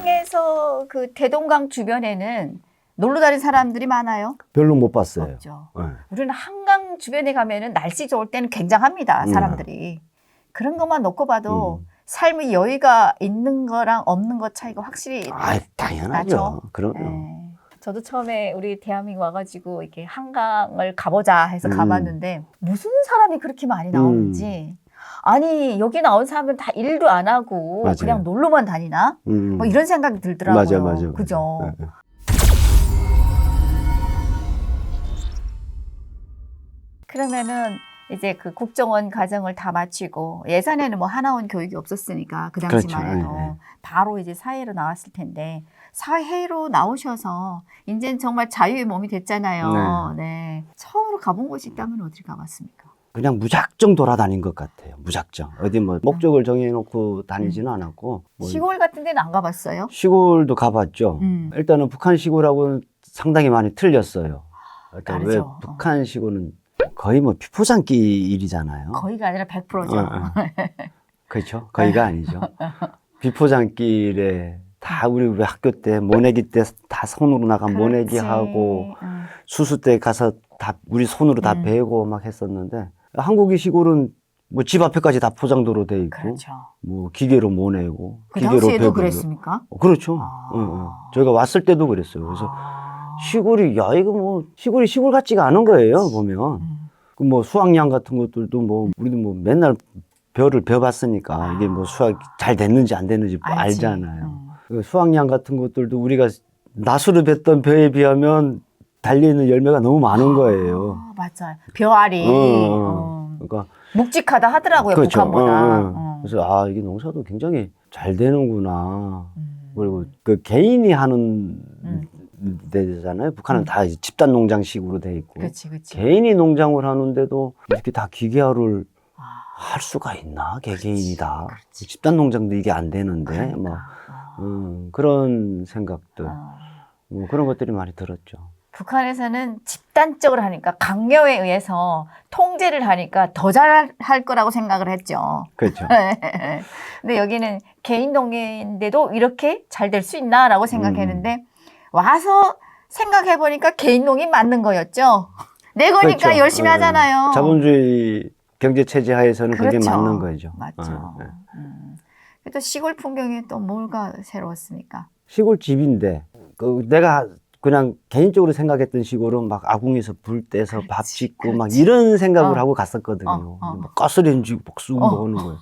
한강에서 그 대동강 주변에는 놀러 다니는 사람들이 많아요? 별로 못 봤어요. 없죠. 예. 우리는 한강 주변에 가면은 날씨 좋을 때는 굉장합니다. 음. 사람들이. 그런 것만 놓고 봐도 음. 삶의 여유가 있는 거랑 없는 것 차이가 확실히 아, 당연하죠. 그럼요. 네. 저도 처음에 우리 대한민국 와가지고 이렇게 한강을 가보자 해서 음. 가봤는데 무슨 사람이 그렇게 많이 나오는지 아니 여기 나온 사람은 다 일도 안 하고 맞아요. 그냥 놀러만 다니나 음. 뭐 이런 생각이 들더라고요. 맞아, 맞아. 그죠? 예, 예. 그러면은 이제 그 국정원 과정을 다 마치고 예산에는 뭐 하나원 교육이 없었으니까 그 당시만 그렇죠. 해도 예, 예. 바로 이제 사회로 나왔을 텐데 사회로 나오셔서 이제는 정말 자유의 몸이 됐잖아요. 네. 처음으로 가본 곳이 있다면 어딜 가봤습니까? 그냥 무작정 돌아다닌 것 같아요. 무작정. 어디 뭐 목적을 정해놓고 다니지는 않았고. 뭐 음. 시골 같은 데는 안 가봤어요? 시골도 가봤죠. 음. 일단은 북한 시골하고는 상당히 많이 틀렸어요. 그러니까 왜 다르죠. 북한 시골은 거의 뭐 피포장기 일이잖아요. 거의가 아니라 100%죠. 어, 어. 그렇죠. 거의가 아니죠. 비포장길에 다 우리 왜 학교 때 모내기 때 다 손으로 나간 모내기. 하고 음. 수수 때 가서 다 우리 손으로 다 음. 베고 막 했었는데 한국의 시골은 뭐 집 앞에까지 다 포장도로 돼 있고 그렇죠. 뭐 기계로 모내고 그 기계로 당시에도 그랬습니까? 어, 그렇죠. 아. 어, 어. 저희가 왔을 때도 그랬어요. 그래서 아. 시골이 야 이거 뭐 시골이 시골 같지가 않은 거예요 보면 음. 그 뭐 수학양 같은 것들도 뭐 우리도 뭐 맨날 별을 배워봤으니까 이게 뭐 수학 잘 됐는지 안 됐는지 뭐 아. 알잖아요. 음. 그 수학양 같은 것들도 우리가 나수를 뱉던 벼에 비하면 달려있는 열매가 너무 많은 거예요. 아, 맞아요. 벼알이 어, 어. 그러니까 묵직하다 하더라고요. 그렇죠. 북한보다. 어, 어. 어. 그래서 아 이게 농사도 굉장히 잘 되는구나. 음. 그리고 그 개인이 하는 음. 데잖아요. 북한은 음. 다 집단 농장식으로 돼 있고 그렇지, 그렇지. 개인이 농장을 하는데도 이렇게 다 기계화를 아, 할 수가 있나 개개인이다. 그렇지. 집단 농장도 이게 안 되는데 그러니까. 뭐 아. 음, 그런 생각들 아. 뭐 그런 것들이 많이 들었죠. 북한에서는 집단적으로 하니까 강요에 의해서 통제를 하니까 더 잘할 거라고 생각을 했죠. 그렇죠. 근데 여기는 개인 농인데도 이렇게 잘 될 수 있나라고 생각했는데 음. 와서 생각해 보니까 개인 농인 맞는 거였죠. 내 거니까 그렇죠. 열심히 어, 하잖아요. 자본주의 경제 체제 하에서는 그게 그렇죠. 맞는 거죠. 맞죠. 어, 네. 음. 또 시골 풍경이 또 뭐가 새로웠습니까? 시골 집인데 그 내가 그냥 개인적으로 생각했던 시골은 막 아궁에서 불 떼서 밥 그렇지, 짓고 막. 이런 생각을 어. 하고 갔었거든요. 어, 어. 막 가스레인지 목숨 어. 먹는 거예요.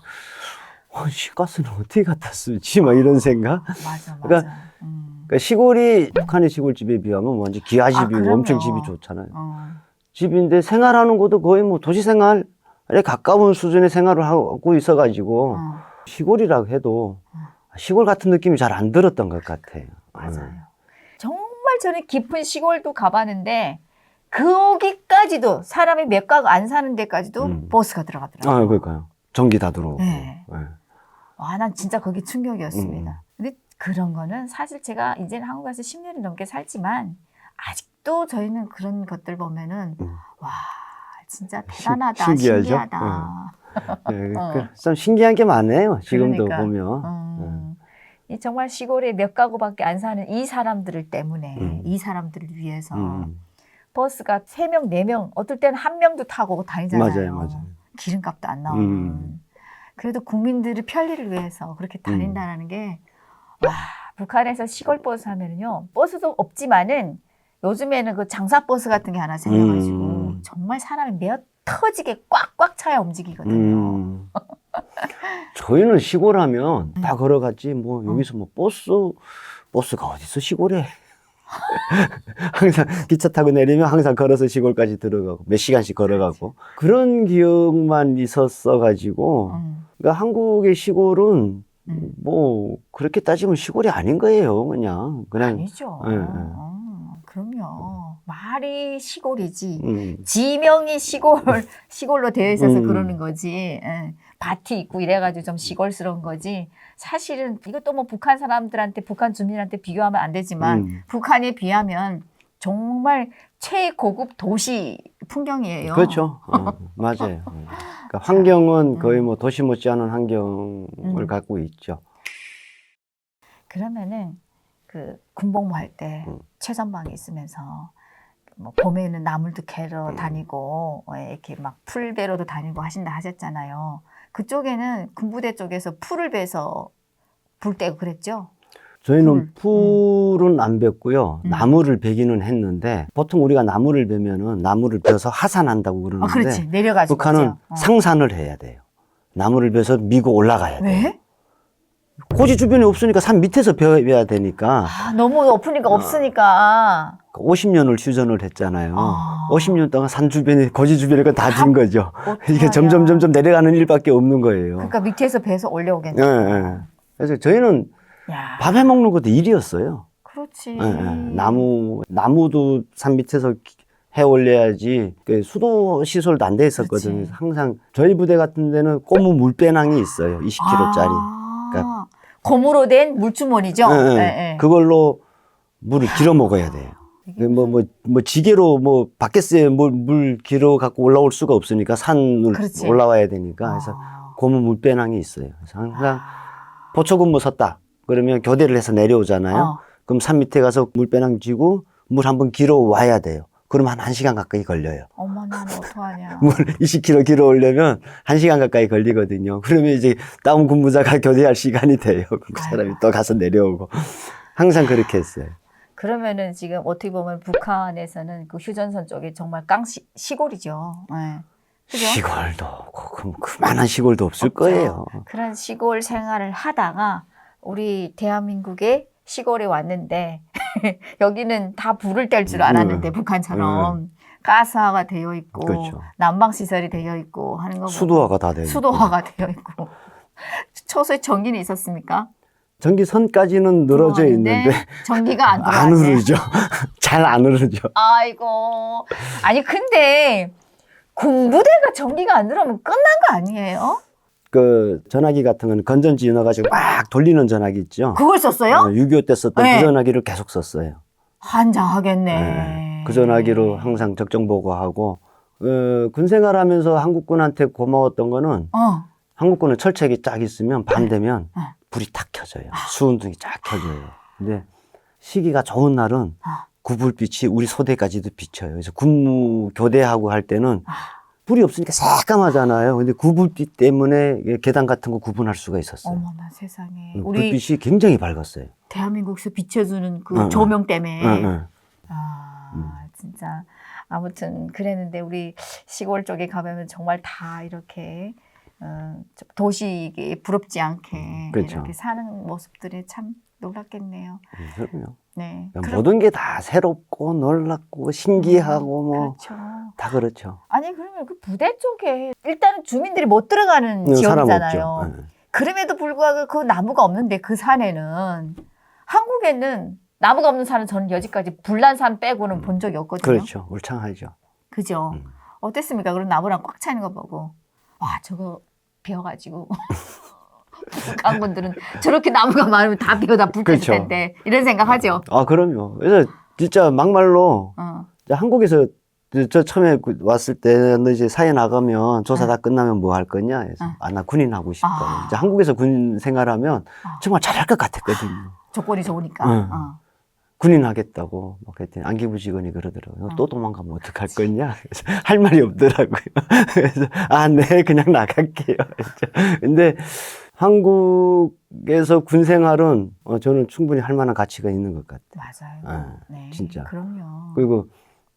어, 씨, 가스는 어떻게 갖다 쓰지? 막 이런 생각. 맞아, 맞아. 그러니까 음. 그러니까 시골이 북한의 시골집에 비하면 완전 기아집이고 아. 엄청 집이 좋잖아요. 어. 집인데 생활하는 것도 거의 뭐 도시 생활에 가까운 수준의 생활을 하고 있어가지고 어. 시골이라고 해도 시골 같은 느낌이 잘 안 들었던 것 같아요. 맞아요. 정말 저는 깊은 시골도 가봤는데 거기까지도 사람이 몇 가구 안 사는 데까지도 음. 버스가 아, 들어가더라고요. 그러니까요. 전기 다 들어오고. 네. 네. 와, 난 진짜 거기 음. 충격이었습니다. 근데 그런 거는 사실 제가 이제는 한국 와서 10년이 넘게 살지만 아직도 저희는 그런 것들 보면은 음. 와, 진짜 대단하다, 신- 신기하죠? 신기하다. 네, 어. 그, 참 신기한 게 많네요. 지금도 그러니까. 보면. 음, 이 정말 시골에 몇 가구밖에 안 사는 이 사람들을 때문에 음. 이 사람들을 위해서 음. 버스가 세 명 네 명 어떨 때는 한 명도 타고 다니잖아요. 맞아요, 맞아요. 기름값도 안 나오는. 음. 그래도 국민들의 편리를 위해서 그렇게 다닌다는 게, 와, 북한에서 시골 버스 하면은요, 버스도 없지만은 요즘에는 그 장사 버스 같은 게 하나 생겨가지고 음. 정말 사람이 몇 터지게 꽉꽉 차야 움직이거든요. 음. 저희는 시골 하면 음. 다 걸어갔지, 뭐, 여기서 뭐, 버스, 버스가 어딨어, 시골에. 항상 기차 타고 내리면 항상 걸어서 시골까지 들어가고, 몇 시간씩 걸어가고. 그런 기억만 있었어 가지고, 음, 그러니까 한국의 시골은 음. 뭐, 그렇게 따지면 시골이 아닌 거예요, 그냥. 그냥, 아니죠. 예, 예. 어, 그럼요. 말이 시골이지. 음, 지명이 시골 시골로 되어 있어서 음. 그러는 거지. 예. 밭이 있고 이래가지고 좀 시골스러운 거지. 사실은 이것도 뭐 북한 사람들한테 북한 주민한테 비교하면 안 되지만 음. 북한에 비하면 정말 최고급 도시 풍경이에요. 그렇죠. 어, 맞아요. 그러니까 환경은 음. 거의 뭐 도시 못지않은 환경을 음. 갖고 있죠. 그러면은 그 군복무 할때 음. 최전방에 있으면서 뭐 봄에는 나물도 캐러 음. 다니고 어, 이렇게 막풀 베러도 다니고 하신다 하셨잖아요. 그쪽에는 군부대 쪽에서 풀을 베서 불 때고 그랬죠. 저희는 풀은 안 뱄고요. 음. 나무를 베기는 했는데 보통 우리가 나무를 베면은 나무를 베서 하산한다고 아, 그러는데 그렇지 내려가지고. 북한은 그죠? 어. 상산을 해야 돼요. 나무를 베서 미고 올라가야 돼요. 왜? 고지 주변에 없으니까 산 밑에서 베어야 되니까 아, 너무 높으니까 없으니까. 50년을 휴전을 했잖아요. 아. 50년 동안 산 주변에 고지 주변에 다진 거죠. 이게. 점점 점점 내려가는 일밖에 없는 거예요. 그러니까 밑에서 배서 올려오겠네. 예, 예. 그래서 저희는 야, 밥해 먹는 것도 일이었어요. 그렇지. 예, 예. 나무 나무도 산 밑에서 기- 해 올려야지 그 수도 시설도 안 돼 있었거든요. 그렇지. 항상 저희 부대 같은 데는 꼬무 물배낭이 있어요. 20kg짜리. 아, 고무로 된 물주머니죠. 예, 예. 예, 예. 그걸로 물을 길어 먹어야 돼요. 뭐, 뭐, 뭐, 지게로 뭐, 밖에서 물, 물 길어 갖고 올라올 수가 없으니까 산을 그렇지. 올라와야 되니까. 그래서 아. 고무 물배낭이 있어요. 그래서 항상 보초근무 섰다. 그러면 교대를 해서 내려오잖아요. 어. 그럼 산 밑에 가서 물배낭 쥐고 물 한번 길어 와야 돼요. 그럼 한 1시간 가까이 걸려요. 어머, 나는 어떡하냐. 물 20km 길어 오려면 1시간 가까이 걸리거든요. 그러면 이제 다운 근무자가 교대할 시간이 돼요. 그 사람이 또 가서 내려오고. 항상 그렇게 했어요. 그러면은 지금 어떻게 보면 북한에서는 그 휴전선 쪽이 정말 깡 시, 시골이죠. 예. 그죠? 시골도 없고, 그, 그만한 시골도 없을 없죠. 거예요. 그런 시골 생활을 하다가 우리 대한민국의 시골에 왔는데 여기는 다 불을 뗄 줄 알았는데 음. 북한처럼 가스화가 되어 있고 그렇죠. 난방 시설이 되어 있고 하는 거 수도화가 다 되고. 수도화가 되어 있고 초소에 전기는 있었습니까? 전기선까지는 늘어져 있는데 전기가 안 안. 흐르죠. 잘 안 흐르죠. 아이고 아니 근데 군부대가 전기가 안 들어오면 끝난 거 아니에요? 그 전화기 같은 거는 건전지 넣어가지고 막 돌리는 전화기 있죠. 그걸 썼어요? 6.25 때 썼던 네. 그 전화기를 계속 썼어요. 환장하겠네. 네. 그 전화기로 항상 적정 보고하고 어, 군 생활하면서 한국군한테 고마웠던 거는 어. 한국군은 철책이 쫙 있으면 밤 되면 네. 불이 탁 켜져요. 수은등이 쫙 켜져요. 근데 시기가 좋은 날은 아. 구불빛이 우리 소대까지도 비쳐요. 그래서 군무 교대하고 할 때는 아. 불이 없으니까 새까마잖아요. 근데 구불빛 때문에 계단 같은 거 구분할 수가 있었어요. 어머나 세상에. 음, 우리 불빛이 굉장히 밝았어요. 대한민국에서 비춰주는 그 응, 조명 때문에. 응, 응. 아, 음. 진짜. 아무튼 그랬는데 우리 시골 쪽에 가보면 정말 다 이렇게 어, 좀 도시에 부럽지 않게 그렇죠. 이렇게 사는 모습들이 참 놀랍겠네요. 음, 그럼요. 네. 그러니까 그럼- 모든 게 다 새롭고 놀랍고 신기하고 뭐 그렇죠. 다 그렇죠. 아니 그러면 그 부대 쪽에 일단은 주민들이 못 들어가는 네, 사람 지역이잖아요. 없죠. 네. 그럼에도 불구하고 그 나무가 없는데 그 산에는 한국에는 나무가 없는 산은 저는 여지까지 불난 산 빼고는 본 적이 없거든요. 그렇죠. 울창하죠. 그죠? 음. 어땠습니까? 그런 나무랑 꽉 차는 거 보고 와 저거 베어가지고 북한군들은 저렇게 나무가 많으면 다 베어다 불 그렇죠. 텐데 이런 생각하죠. 아 그럼요. 그래서 진짜 막말로 어. 이제 한국에서 저- 저 처음에 그 왔을 때너 이제 사회 나가면 조사 응. 다 끝나면 뭐 할 거냐 해서 응. 아나 군인 하고 싶다. 아. 이제 한국에서 군 생활하면 아. 정말 잘할 것 같았거든요. 조건이 좋으니까. 응. 어. 군인 하겠다고 막 그랬더니 안기부 직원이 그러더라고요. 응. 또 도망가면 어떡할 거냐? 그래서 할 말이 없더라고요. 그래서 아, 네, 그냥 나갈게요. 근데 한국에서 군 생활은 어, 저는 충분히 할 만한 가치가 있는 것 같아요. 맞아요. 아, 네. 진짜. 그럼요. 그리고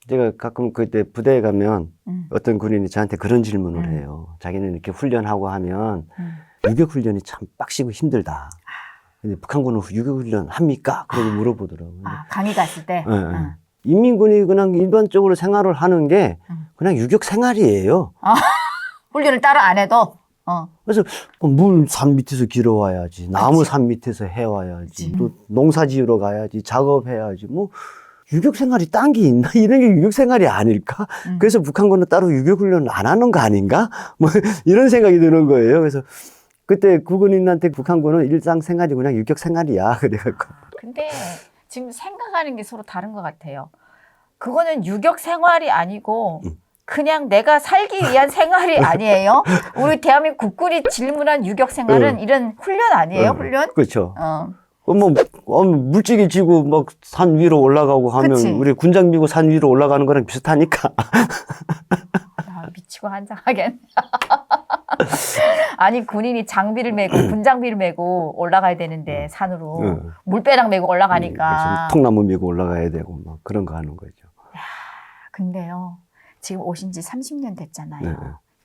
제가 가끔 그때 부대에 가면 음, 어떤 군인이 저한테 그런 질문을 음. 해요. 자기는 이렇게 훈련하고 하면 음. 유격 훈련이 참 빡시고 힘들다. 근데 북한군은 유격 훈련 합니까? 그러고 물어보더라고요. 아, 강의 갔을 때. 예, 예. 응. 인민군이 그냥 일반적으로 생활을 하는 게 음. 그냥 유격 생활이에요. 훈련을 따로 안 해도 어. 그래서 물 산 밑에서 길어와야지, 나무 그치. 산 밑에서 해와야지, 그치. 또 농사 지으러 가야지, 작업해야지, 뭐 유격 생활이 딴 게 있나? 이런 게 유격 생활이 아닐까? 음. 그래서 북한군은 따로 유격 훈련을 안 하는 거 아닌가? 뭐 이런 생각이 드는 거예요. 그래서 그때 국군인한테 북한군은 일상 생활이 그냥 유격 생활이야. 그래갖고 근데 지금 생각하는 게 서로 다른 것 같아요. 그거는 유격 생활이 아니고 음. 그냥 내가 살기 위한 생활이 아니에요. 우리 대한민국 국군이 질문한 유격 생활은 응. 이런 훈련 아니에요? 응. 훈련? 그렇죠. 어. 어, 뭐, 어, 물질이 지고 막 산 위로 올라가고 하면 그치. 우리 군장 미고 산 위로 올라가는 거랑 비슷하니까. 아, 미치고 한장하겠네. 아니 군인이 장비를 메고 군장비를 메고 올라가야 되는데 산으로 응. 물배랑 메고 음, 올라가니까. 그래서 통나무 미고 올라가야 되고 막 그런 거 하는 거죠. 근데요, 지금 오신 지 30년 됐잖아요. 네.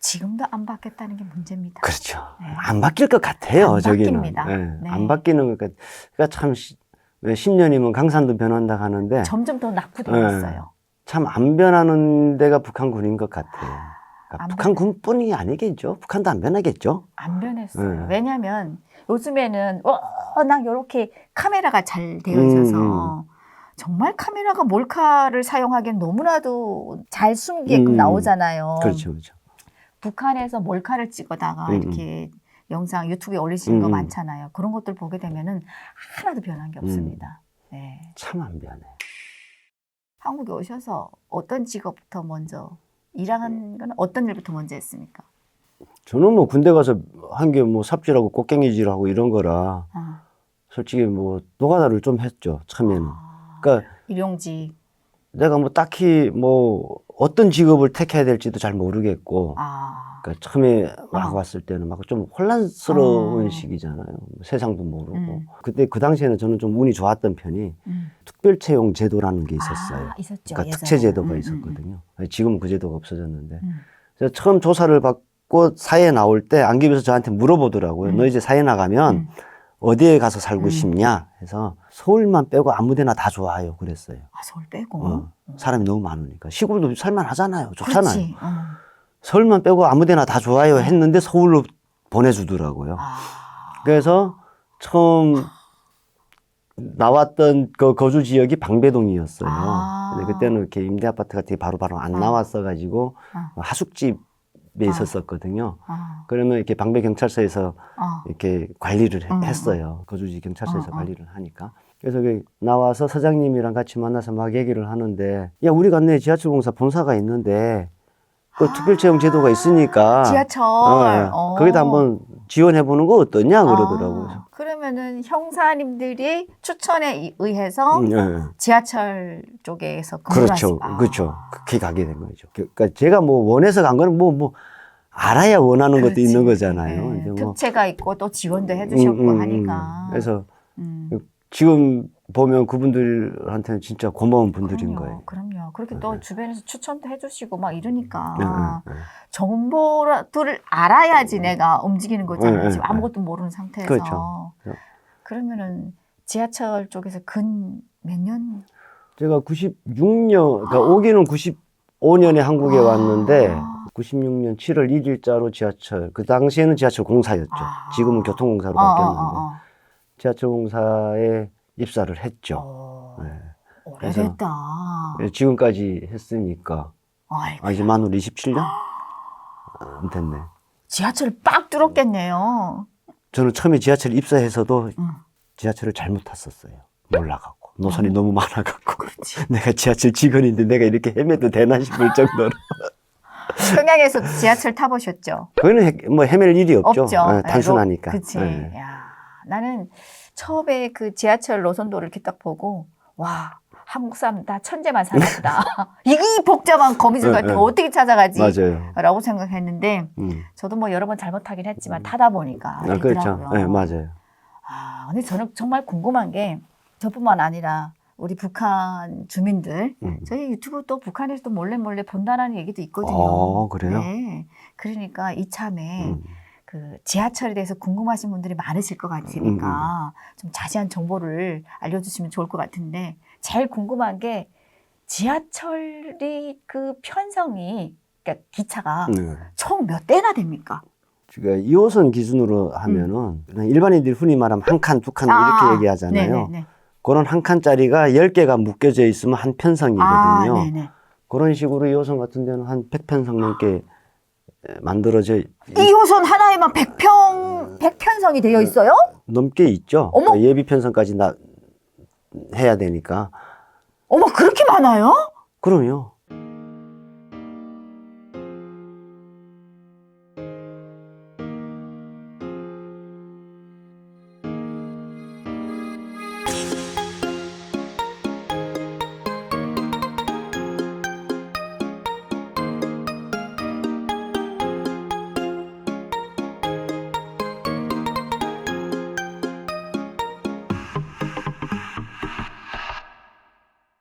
지금도 안 바뀌었다는 게 문제입니다. 그렇죠. 네. 안 바뀔 것 같아요, 안 저기는. 바뀝니다. 예, 네. 안 바뀌는 것 같, 그러니까 참, 시- 왜 10년이면 강산도 변한다 하는데, 점점 더 낙후되고 네. 있어요. 참 안 변하는 데가 북한군인 것 같아요. 그러니까 안 북한군뿐이 아니겠죠. 북한도 안 변하겠죠. 안 변했어요. 네. 왜냐하면 요즘에는 워낙 이렇게 카메라가 잘 되어 음, 있어서 정말 카메라가 몰카를 사용하기엔 너무나도 잘 숨게끔 음, 나오잖아요. 그렇죠, 그렇죠. 북한에서 몰카를 찍어다가 음, 이렇게 영상 유튜브에 올리시는 거 음, 음. 많잖아요. 그런 것들 보게 되면은 하나도 변한 게 없습니다. 음. 네. 참 안 변해. 한국에 오셔서 어떤 직업부터 먼저 일하는 건 어떤 일부터 먼저 했습니까? 저는 뭐 군대 가서 한 게 뭐 삽질하고 꽃갱이질하고 이런 거라, 아, 솔직히 뭐 노가다를 좀 했죠, 처음에는. 아, 그러니까 일용직. 내가 뭐 딱히 뭐 어떤 직업을 택해야 될지도 잘 모르겠고, 아, 그러니까 처음에 막 어. 왔을 때는 막 좀 혼란스러운 어. 시기잖아요. 뭐 세상도 모르고. 음. 그때 그 당시에는 저는 좀 운이 좋았던 편이 음. 특별 채용 제도라는 게 있었어요. 아, 있었죠. 그러니까 예전에. 특채 제도가 음, 음, 있었거든요. 지금은 그 제도가 없어졌는데. 음. 그래서 처음 조사를 받고 사회 나올 때 안기부에서 저한테 물어보더라고요. 음. 너 이제 사회 나가면 음. 어디에 가서 살고 음. 싶냐 해서 서울만 빼고 아무데나 다 좋아요. 그랬어요. 아, 서울 빼고. 어. 사람이 너무 많으니까 시골도 살만하잖아요. 좋잖아요. 그렇지. 어. 서울만 빼고 아무데나 다 좋아요 했는데 서울로 보내주더라고요. 아. 그래서 처음 나왔던 그 거주 지역이 방배동이었어요. 아. 근데 그때는 이렇게 임대 아파트가 되게 바로바로 안 아. 나왔어가지고 아. 하숙집 에 있었었거든요. 아. 그러면 이렇게 방배 경찰서에서 아. 이렇게 관리를 해- 음, 했어요. 거주지 경찰서에서 어, 어. 관리를 하니까. 그래서 그 나와서 서장님이랑 같이 만나서 막 얘기를 하는데, 야 우리가 내 지하철 공사 본사가 있는데 그 특별 채용 제도가 있으니까 아. 지하철. 어, 어. 거기다 한번 지원해 보는 거 어떠냐 그러더라고요. 아, 그러면은 형사님들이 추천에 의- 의해서 음, 예. 지하철 쪽에서 그렇죠, 아. 그렇죠. 그렇게 가게 된 거죠. 그러니까 제가 뭐 원해서 간 거는 뭐뭐 알아야 원하는 것도 그렇지. 있는 거잖아요. 네, 뭐, 특채가 있고 또 지원도 해주셨고 음, 음, 음. 하니까. 그래서 음. 지금 보면 그분들한테는 진짜 고마운 분들인 그럼요, 거예요. 그럼요. 그렇게 또 네. 주변에서 추천도 해주시고 막 이러니까 네, 네, 네. 정보들을 알아야지 내가 움직이는 거잖아요. 네, 지금 네, 아무것도 모르는 상태에서. 그렇죠. 그러면은 지하철 쪽에서 근 몇 년? 제가 96년, 그러니까 오기는 95년에 한국에 아. 왔는데 96년 7월 1일자로 지하철, 그 당시에는 지하철 공사였죠. 아. 지금은 교통공사로 어, 어, 바뀌었는데 어, 지하철 공사에 입사를 어. 했죠. 어, 네. 오래됐다. 예, 지금까지 했으니까 아이고, 아, 이제 만으로 27년 안 됐네. 지하철 빡 뚫었겠네요. 저는 처음에 지하철 입사해서도 응. 지하철을 잘못 탔었어요. 몰라갖고 노선이 너무 많아갖고. 내가 지하철 직원인데 내가 이렇게 헤매도 되나 싶을 정도로 평양에서 지하철 타보셨죠? 그거는 헤, 뭐 헤맬 일이 없죠. 없죠. 예, 네, 단순하니까. 로- 그치. 예. 야, 나는 처음에 그 지하철 노선도를 이렇게 딱 보고, 와, 한국 사람 다 천재만 사나보다. 이 복잡한 거미줄 네, 같은 거 네. 어떻게 찾아가지? 맞아요. 라고 생각했는데, 음. 저도 뭐 여러 번 잘못하긴 했지만 타다 보니까. 아, 그렇죠. 예, 맞아요. 아, 근데 저는 정말 궁금한 게, 저뿐만 아니라 우리 북한 주민들, 음. 저희 유튜브 또 북한에서도 몰래 몰래 본다라는 얘기도 있거든요. 어, 그래요? 네. 그러니까 이참에 음. 그 지하철에 대해서 궁금하신 분들이 많으실 것 같으니까 음, 좀 자세한 정보를 알려주시면 좋을 것 같은데 제일 궁금한 게 지하철이 그 편성이 그러니까 기차가 네. 총 몇 대나 됩니까? 제가 2호선 기준으로 하면은 그냥 일반인들이 흔히 말하면 한 칸, 두칸 이렇게 얘기하잖아요. 음. 네네네. 그런 한 칸짜리가 10개가 묶여져 있으면 한 편성이거든요. 아, 네네. 그런 식으로 2호선 같은 데는 한 100편성 넘게 만들어져 이 호선 하나에만 100평, 100편성이 되어 있어요? 넘게 있죠. 어머! 그러니까 예비 편성까지 나 해야 되니까. 어머, 그렇게 많아요? 그럼요.